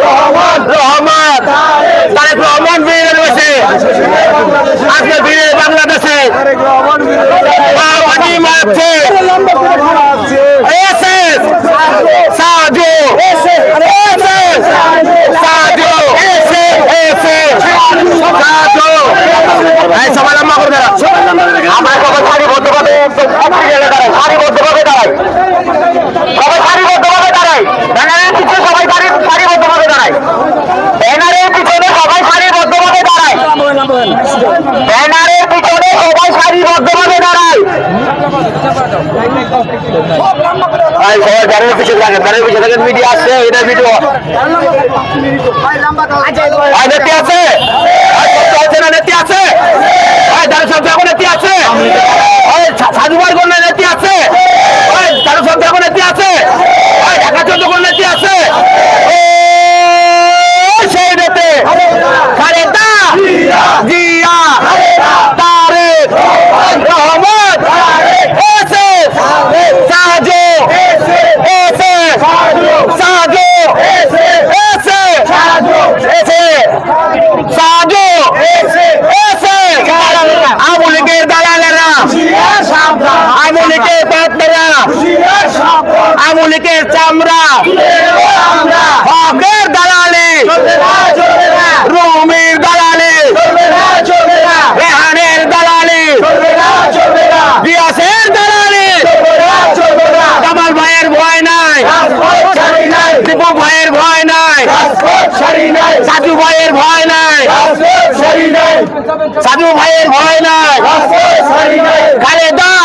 রহমান। তারেক রহমান বীরের আজকে বাংলাদেশে। এই সবাই ব্যানারের পিছনে থাকেন ব্যানারের পিছনে থাকেন মিডিয়া আসছে এটা ভিডিও ভাই নেতি আছে আওয়ামী লীগের চামড়া হকের দালালি রুমির দালালি রেহানের দালালি দিয়াসের দালালি কামাল ভাইয়ের ভয় নাই দীপক ভাইয়ের ভয় নাই সাজু ভাইয়ের ভয় নাই সাজু ভাইয়ের ভয় নাই খালেদা